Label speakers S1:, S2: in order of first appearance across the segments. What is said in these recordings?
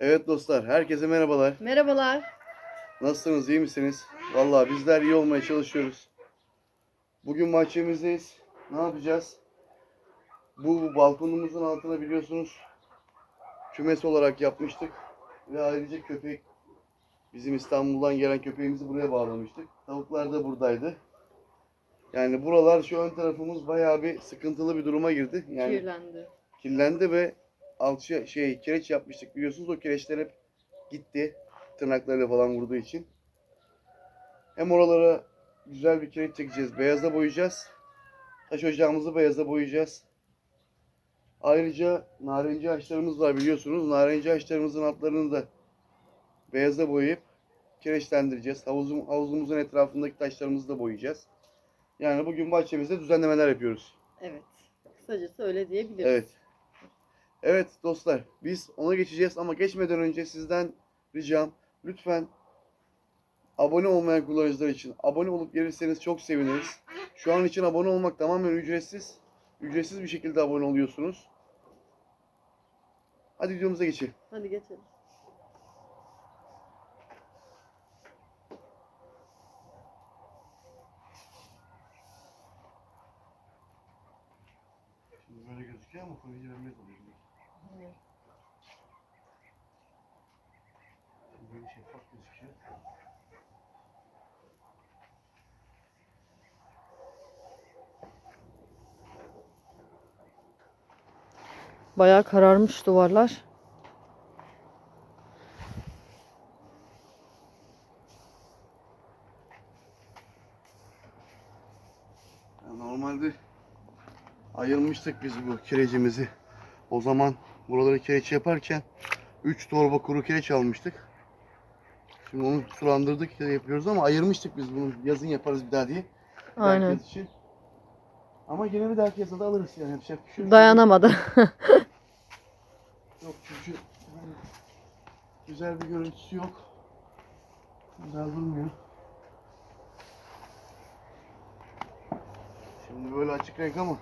S1: Evet dostlar, herkese merhabalar.
S2: Merhabalar.
S1: Nasılsınız, iyi misiniz? Vallahi bizler iyi olmaya çalışıyoruz. Bugün bahçemizdeyiz. Ne yapacağız? Bu balkonumuzun altına biliyorsunuz kümes olarak yapmıştık. Ve ayrıca köpek, bizim İstanbul'dan gelen köpeğimizi buraya bağlamıştık. Tavuklar da buradaydı. Yani buralar şu ön tarafımız bayağı bir sıkıntılı bir duruma girdi. Yani
S2: Kirlendi.
S1: kirlendi ve alçı şey kireç yapmıştık biliyorsunuz o kireçler hep gitti tırnaklarıyla falan vurduğu için. Hem oralara güzel bir kireç çekeceğiz. Beyaza boyayacağız. Taş ocağımızı beyaza boyayacağız. Ayrıca narenci ağaçlarımız var biliyorsunuz. Narenci ağaçlarımızın altlarını da beyaza boyayıp kireçlendireceğiz. Havuzum, havuzumuzun etrafındaki taşlarımızı da boyayacağız. Yani bugün bahçemizde düzenlemeler yapıyoruz.
S2: Evet. Kısacası öyle diyebiliriz.
S1: Evet. Evet dostlar biz ona geçeceğiz ama geçmeden önce sizden ricam lütfen abone olmayan kullanıcılar için abone olup gelirseniz çok seviniriz. Şu an için abone olmak tamamen ücretsiz. Ücretsiz bir şekilde abone oluyorsunuz. Hadi videomuza geçelim.
S2: Hadi geçelim.
S1: Şimdi böyle gözüküyor ama bembeyaz oluyor. Şimdi böyle şeffaf gözüküyor.
S2: Bayağı kararmış duvarlar.
S1: Normalde ayırmıştık biz bu kirecimizi. O zaman buraları kireç yaparken 3 torba kuru kireç almıştık. Şimdi onu sulandırdık ya yapıyoruz ama ayırmıştık biz bunu. Yazın yaparız bir daha diye.
S2: Aynen.
S1: için. Ama yine bir dahaki yazda alırız yani şey.
S2: Dayanamadı.
S1: Yok çünkü yani güzel bir görüntüsü yok. Güzel durmuyor. Şimdi böyle açık renk ama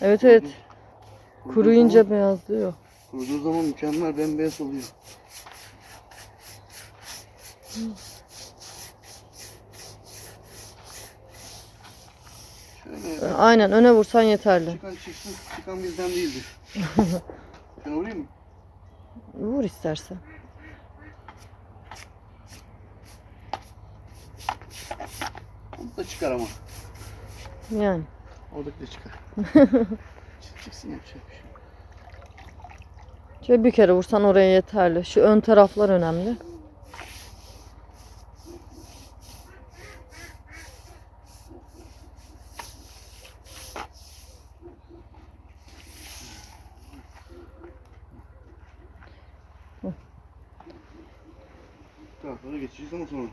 S2: evet evet.
S1: kuruduğu
S2: Kuruyunca
S1: zaman-
S2: beyazlıyor.
S1: Kuruduğu zaman mükemmel bembeyaz oluyor.
S2: Aynen öne vursan yeterli.
S1: çıkan çıksın, çıkan bizden değildir. Şunu vurayım mı?
S2: Vur istersen.
S1: Onu da çıkar ama.
S2: Yani.
S1: Oradaki de çıkar. Çık- çıksın yapacak bir şey.
S2: Şöyle bir kere vursan oraya yeterli. Şu ön taraflar önemli.
S1: Taraflara geçeceğiz ama sonra.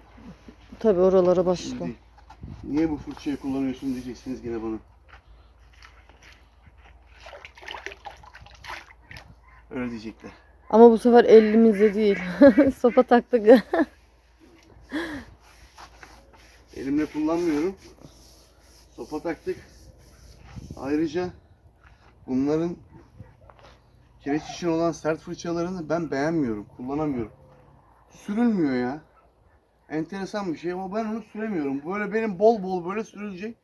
S2: Tabi oralara
S1: Şimdi değil. Niye bu fırçayı kullanıyorsun diyeceksiniz yine bana. Öyle diyecekler.
S2: Ama bu sefer elimizde değil. Sopa taktık.
S1: Elimle kullanmıyorum. Sopa taktık. Ayrıca bunların kireç için olan sert fırçalarını ben beğenmiyorum. Kullanamıyorum. Sürülmüyor ya. Enteresan bir şey ama ben onu süremiyorum. Böyle benim bol bol böyle sürülecek.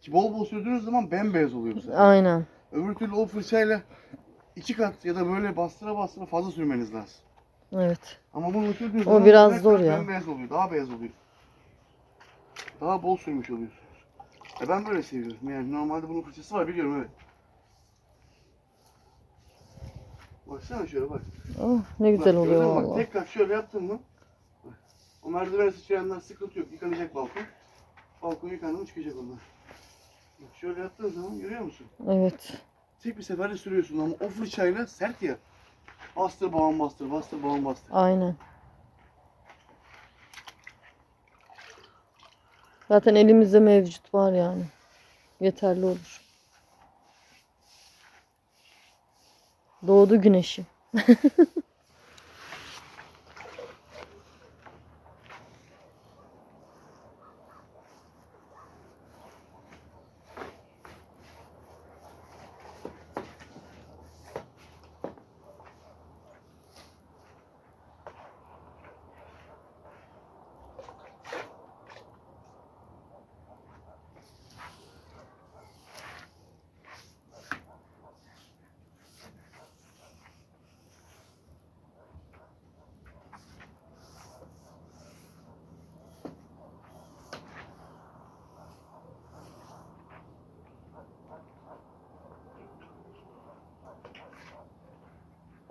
S1: Ki bol bol sürdüğünüz zaman bembeyaz oluyor bu sefer.
S2: Aynen.
S1: Öbür türlü o fırçayla iki kat ya da böyle bastıra bastıra fazla sürmeniz lazım.
S2: Evet.
S1: Ama bunu sürdüğünüz
S2: O
S1: zaman
S2: biraz zor ya.
S1: Bembeyaz oluyor. Daha beyaz oluyor. Daha bol sürmüş oluyorsunuz. E ben böyle seviyorum. Yani normalde bunun fırçası var biliyorum evet. Baksana şöyle bak.
S2: Oh, ne güzel
S1: Bak,
S2: oluyor?
S1: Bak,
S2: valla.
S1: tek kat şöyle yaptın mı? Bak, O merdivene sıçrayanlar sıkıntı yok. Yıkanacak balkon. Balkon yıkandı mı çıkacak onlar. Bak şöyle yaptığın zaman görüyor musun?
S2: Evet.
S1: Tek bir seferde sürüyorsun ama o fırçayla sert ya. Bastır babam bastır, bastır babam bastır.
S2: Aynen. Zaten elimizde mevcut var yani. Yeterli olur. Doğdu güneşim.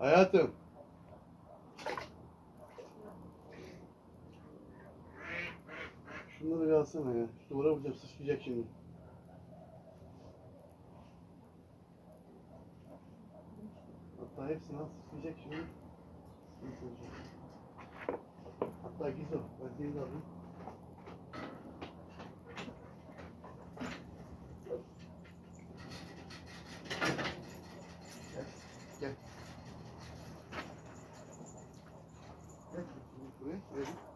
S1: Hayatım. Şunları bir alsana ya. Şu duvara vuracağım sıçrayacak şimdi. Hatta hepsini al sıçrayacak şimdi. Hatta git o. Ben seni de alayım. Gel. Gel. Gel. Buraya. Buraya.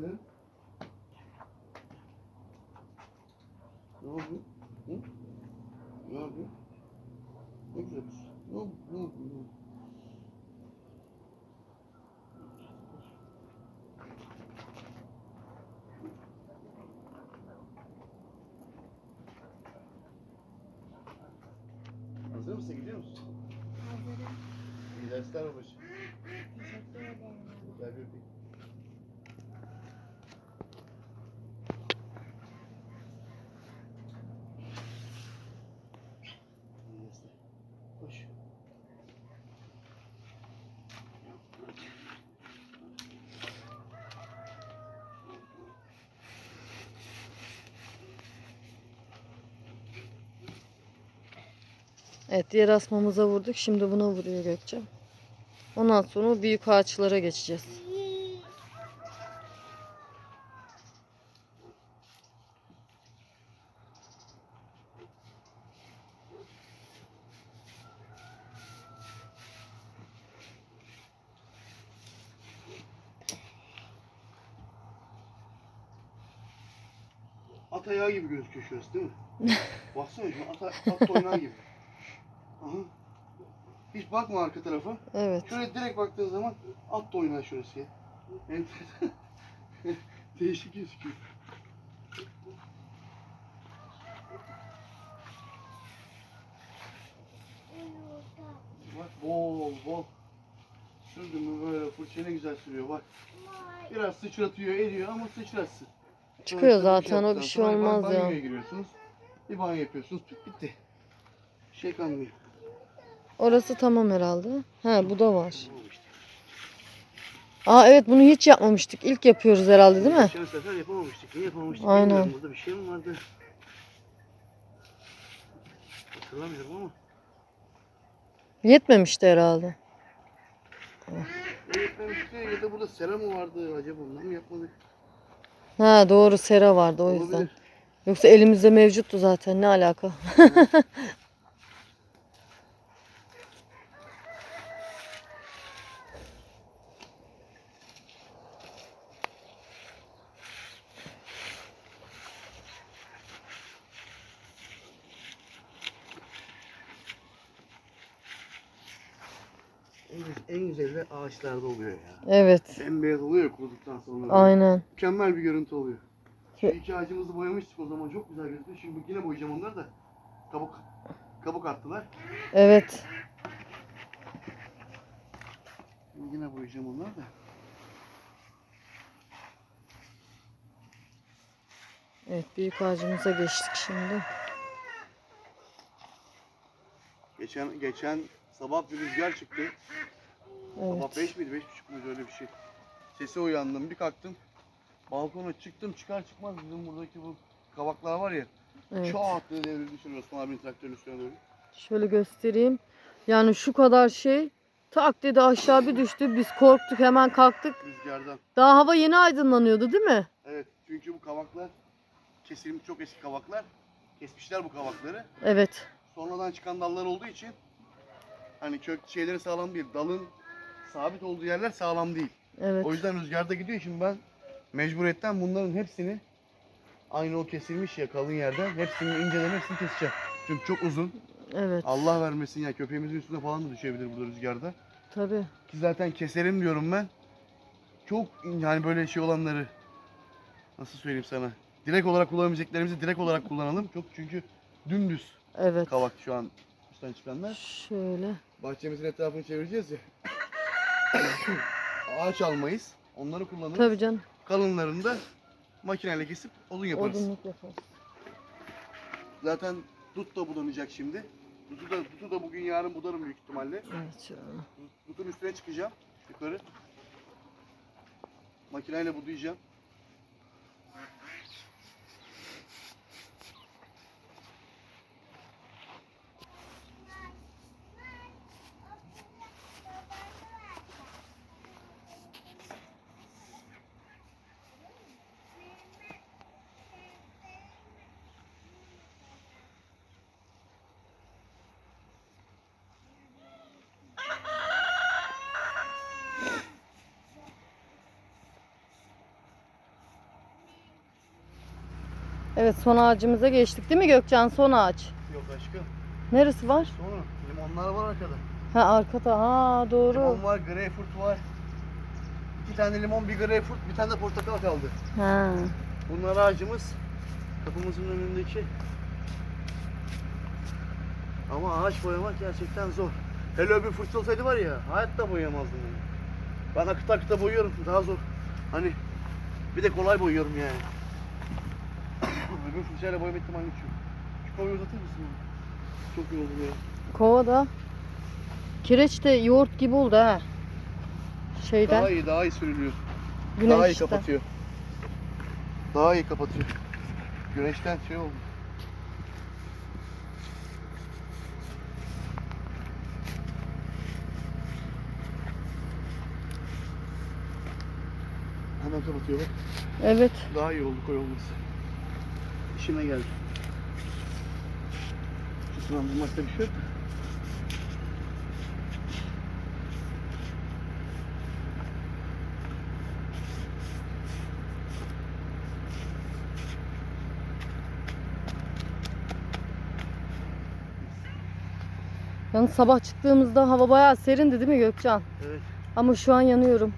S1: Kızım. Ne oldu? Hı? Ne oldu? Ne güzel kız. Ne oldu? Ne oldu? Ne oldu? Hazır mısın? Gidiyor musun?
S3: Hazırım.
S1: İyi dersler babacığım.
S3: Teşekkür ederim.
S1: Gel bir
S2: Evet diğer asmamıza vurduk. Şimdi buna vuruyor Gökçe. Ondan sonra büyük ağaçlara geçeceğiz.
S1: At ayağı gibi gözüküyor şurası değil mi? Baksana şu at, at toynağı gibi. Hiç bakma arka tarafa.
S2: Evet.
S1: Şöyle direkt baktığın zaman at toynağı şurası ya. Enteresan. Değişik gözüküyor. Bak bol bol. Sürdün mü böyle fırça ne güzel sürüyor bak. Biraz sıçratıyor ediyor ama sıçratsın.
S2: Çıkıyor
S1: Sonuçta
S2: zaten o bir şey
S1: sonra
S2: olmaz
S1: banyoya
S2: ya.
S1: giriyorsunuz. Bir banyo yapıyorsunuz. Bit- Bitti. Şey kalmıyor.
S2: Orası tamam herhalde. Ha bu da var. Aa evet bunu hiç yapmamıştık. İlk yapıyoruz herhalde değil mi?
S1: Geçen sefer yapamamıştık. Niye yapamamıştık
S2: Aynen.
S1: bilmiyorum. Burada bir şey mi vardı? Hatırlamıyorum ama.
S2: Yetmemişti herhalde.
S1: Ya yetmemişti ya da burada sera mı vardı? Acaba ondan mı yapmadık?
S2: Ha doğru sera vardı o yüzden.
S1: Olabilir.
S2: Yoksa elimizde mevcuttu zaten ne alaka?
S1: En, güzel- en güzeli ağaçlarda oluyor ya.
S2: Evet.
S1: Bembeyaz oluyor kuruduktan sonra.
S2: Aynen.
S1: Mükemmel bir görüntü oluyor. Şu iki ağacımızı boyamıştık o zaman çok güzel gözüküyor. Şimdi yine boyayacağım onları da. Kabuk kabuk attılar.
S2: Evet.
S1: Şimdi yine boyayacağım onları da.
S2: Evet büyük ağacımıza geçtik şimdi.
S1: Geçen geçen sabah bir rüzgar çıktı. Sabah
S2: Evet.
S1: 5 miydi? 5.30 muydu öyle bir şey. Sese uyandım bir kalktım. Balkona çıktım çıkar çıkmaz bizim buradaki bu kavaklar var ya.
S2: Evet.
S1: Çat diye devrildi şöyle Osman abinin traktörün üstüne doğru.
S2: Şöyle göstereyim. Yani şu kadar şey tak dedi aşağı bir düştü. Biz korktuk hemen kalktık.
S1: Rüzgardan.
S2: Daha hava yeni aydınlanıyordu değil mi?
S1: Evet çünkü bu kavaklar kesilmiş çok eski kavaklar. Kesmişler bu kavakları.
S2: Evet.
S1: Sonradan çıkan dallar olduğu için hani kök şeyleri sağlam değil. Dalın sabit olduğu yerler sağlam değil.
S2: Evet.
S1: O yüzden rüzgarda gidiyor. Şimdi ben mecburiyetten bunların hepsini aynı o kesilmiş ya kalın yerden hepsini inceden hepsini keseceğim. Çünkü çok uzun.
S2: Evet.
S1: Allah vermesin ya köpeğimizin üstüne falan da düşebilir burada rüzgarda.
S2: Tabii.
S1: Ki zaten keserim diyorum ben. Çok yani böyle şey olanları nasıl söyleyeyim sana. Direkt olarak kullanabileceklerimizi direkt olarak kullanalım. Çok çünkü dümdüz
S2: Evet.
S1: kavak şu an üstten çıkanlar.
S2: Şöyle
S1: Bahçemizin etrafını çevireceğiz ya. Ağaç almayız. Onları kullanırız.
S2: Tabii canım.
S1: Kalınlarını da makineyle kesip odun yaparız.
S2: Odunluk yaparız.
S1: Zaten dut da budanacak şimdi. Dutu da, dutu da bugün yarın budarım büyük ihtimalle.
S2: Evet.
S1: Dutun üstüne çıkacağım yukarı. Makineyle budayacağım.
S2: Evet son ağacımıza geçtik değil mi Gökcan? Son ağaç.
S1: Yok aşkım.
S2: Neresi var?
S1: Sonra limonlar var arkada.
S2: Ha arkada. Ha doğru.
S1: Limon var, greyfurt var. İki tane limon, bir greyfurt, bir tane de portakal kaldı.
S2: Ha.
S1: Bunlar ağacımız. Kapımızın önündeki. Ama ağaç boyamak gerçekten zor. Hele bir fırça olsaydı var ya, hayatta boyayamazdım yani. Ben akıta akıta boyuyorum, daha zor. Hani bir de kolay boyuyorum yani. Öbür fırçayla boyama ihtimali hiç yok. Şu kovayı uzatır mısın? Çok oldu ya.
S2: Kovada. Kireç de yoğurt gibi oldu ha. Şeyden.
S1: Daha iyi, daha iyi sürülüyor. Daha iyi
S2: güneşten.
S1: kapatıyor. Daha iyi kapatıyor. Güneşten şey oldu. Hemen kapatıyor bak.
S2: Evet.
S1: Daha iyi oldu koy olması. İşime geldi. Şu sınavlamakta bir şey yok.
S2: Yalnız sabah çıktığımızda hava bayağı serindi değil mi Gökcan?
S1: Evet.
S2: Ama şu an yanıyorum.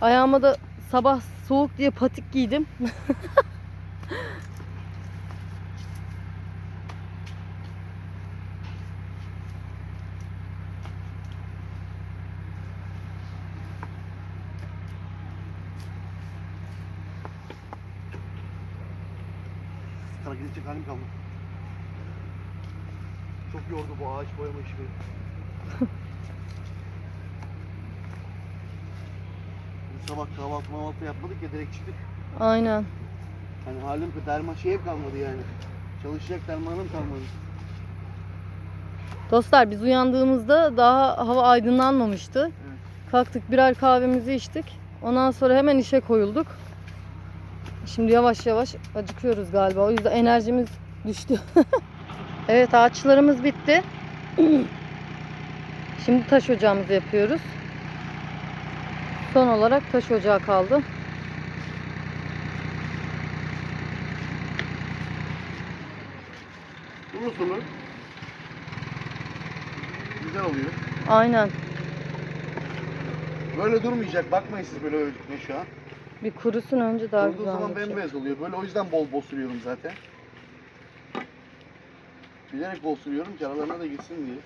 S2: Ayağıma da sabah soğuk diye patik giydim.
S1: Sana gidecek halim kalmadı. Çok yordu bu ağaç boyama işi beni. Biz sabah kahvaltı mahvaltı yapmadık ya direkt çıktık.
S2: Aynen.
S1: Hani halim derman şeyim kalmadı yani. Çalışacak dermanım kalmadı.
S2: Dostlar biz uyandığımızda daha hava aydınlanmamıştı.
S1: Evet.
S2: Kalktık birer kahvemizi içtik. Ondan sonra hemen işe koyulduk. Şimdi yavaş yavaş acıkıyoruz galiba. O yüzden enerjimiz düştü. evet ağaçlarımız bitti. Şimdi taş ocağımızı yapıyoruz. Son olarak taş ocağı kaldı.
S1: Sulu sulu. Güzel oluyor.
S2: Aynen.
S1: Böyle durmayacak. Bakmayın siz böyle öldükme şu an.
S2: Bir kurusun önce daha
S1: Durduğu
S2: güzel
S1: zaman
S2: olacak.
S1: bembeyaz oluyor. Böyle o yüzden bol bol sürüyorum zaten. Bilerek bol sürüyorum ki aralarına da gitsin diye.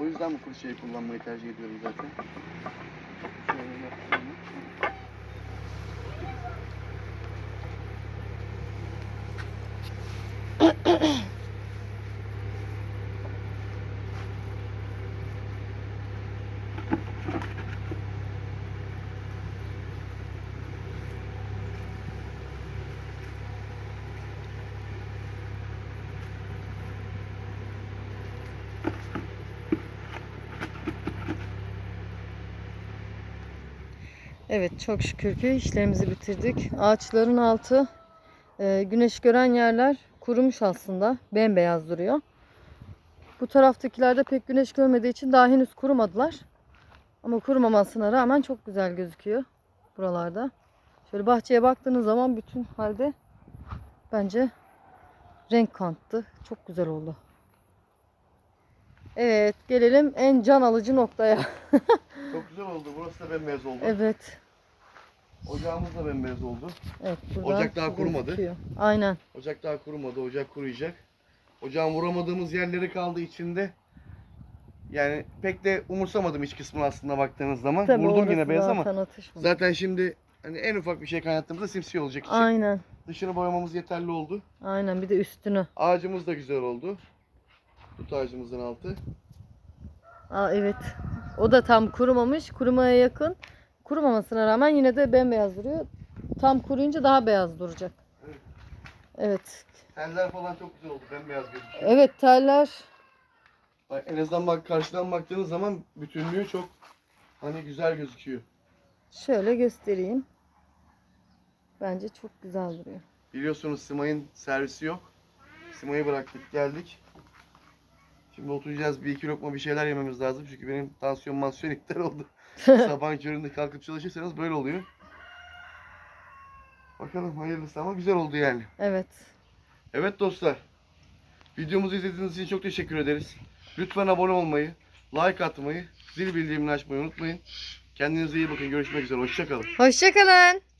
S1: O yüzden bu fırçayı kullanmayı tercih ediyorum zaten. Şöyle yaptım.
S2: Evet çok şükür ki işlerimizi bitirdik. Ağaçların altı e, güneş gören yerler kurumuş aslında. Bembeyaz duruyor. Bu taraftakilerde pek güneş görmediği için daha henüz kurumadılar. Ama kurumamasına rağmen çok güzel gözüküyor buralarda. Şöyle bahçeye baktığınız zaman bütün halde bence renk kattı. Çok güzel oldu. Evet gelelim en can alıcı noktaya.
S1: Çok güzel oldu. Burası da bembeyaz oldu.
S2: Evet.
S1: Ocağımız da bembeyaz oldu.
S2: Evet, buradan
S1: Ocak daha kurumadı.
S2: gözüküyor. Aynen.
S1: Ocak daha kurumadı. Ocak kuruyacak. Ocağın vuramadığımız yerleri kaldı içinde. Yani pek de umursamadım iç kısmını aslında baktığınız zaman.
S2: Tabii
S1: Vurdum
S2: orası
S1: yine beyaz ama
S2: zaten atışmadı.
S1: zaten şimdi hani en ufak bir şey kaynattığımızda simsiyah olacak için
S2: Aynen.
S1: dışını boyamamız yeterli oldu.
S2: Aynen bir de üstünü.
S1: Ağacımız da güzel oldu. Tut ağacımızın altı.
S2: Aa evet. O da tam kurumamış. Kurumaya yakın. Kurumamasına rağmen yine de bembeyaz duruyor. Tam kuruyunca daha beyaz duracak.
S1: Evet.
S2: Evet.
S1: Teller falan çok güzel oldu. Bembeyaz gözüküyor.
S2: Evet teller
S1: Bak, en azından bak karşıdan baktığınız zaman bütünlüğü çok hani güzel gözüküyor.
S2: şöyle göstereyim. Bence çok güzel duruyor.
S1: Biliyorsunuz Simay'ın servisi yok. Simay'ı bıraktık geldik. Şimdi oturacağız bir iki lokma bir şeyler yememiz lazım. Çünkü benim tansiyon mansiyon iptal oldu. Sabahın köründe kalkıp çalışırsanız böyle oluyor. Bakalım hayırlısı ama güzel oldu yani.
S2: Evet.
S1: Evet dostlar. Videomuzu izlediğiniz için çok teşekkür ederiz. Lütfen abone olmayı, like atmayı, zil bildirimini açmayı unutmayın. Kendinize iyi bakın. Görüşmek üzere. Hoşçakalın.
S2: Hoşçakalın.